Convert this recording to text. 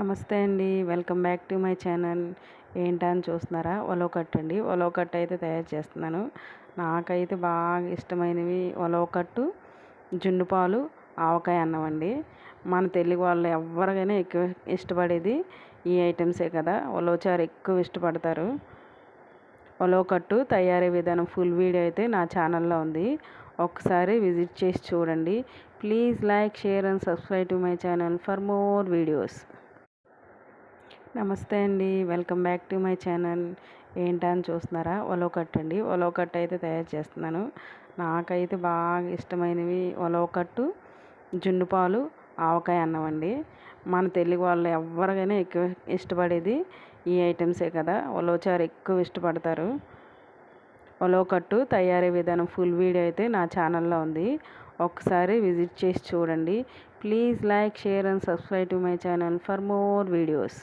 నమస్తే అండి. Welcome back to my channel. ఏంటని చూస్తున్నారా? ఒలవ కట్ అండి. ఒలవ కట్ అయితే తయారు చేస్తున్నాను. నాకైతే బాగా ఇష్టమైనవి ఒలవ కట్టు జున్ను పాలు ఆవకాయ అన్నం అండి. మన తెలుగు వాళ్ళు ఎవరికైనా ఎక్కువ ఇష్టపడేది ఈ ఐటమ్సే కదా. ఉలవచారు ఎక్కువ ఇష్టపడతారు. ఉలవ కట్టు తయారీ విధానం ఫుల్ వీడియో అయితే నా ఛానల్లో ఉంది. ఒకసారి విజిట్ చేసి చూడండి. Please like share and subscribe to my channel for more videos. నమస్తే అండి. Welcome back to my channel. ఏంటని చూస్తున్నారా? ఒలవ అండి. ఒలవ అయితే తయారు చేస్తున్నాను. నాకైతే బాగా ఇష్టమైనవి ఒలవ కట్టు జున్ను పాలు ఆవకాయ అన్నం అండి. మన తెలుగు వాళ్ళు ఎవరికైనా ఎక్కువ ఇష్టపడేది ఈ ఐటమ్సే కదా. ఉలవచారు ఎక్కువ ఇష్టపడతారు. ఉలవ కట్టు తయారీ విధానం ఫుల్ వీడియో అయితే నా ఛానల్లో ఉంది. ఒకసారి విజిట్ చేసి చూడండి. Please like share and subscribe to my channel for more videos.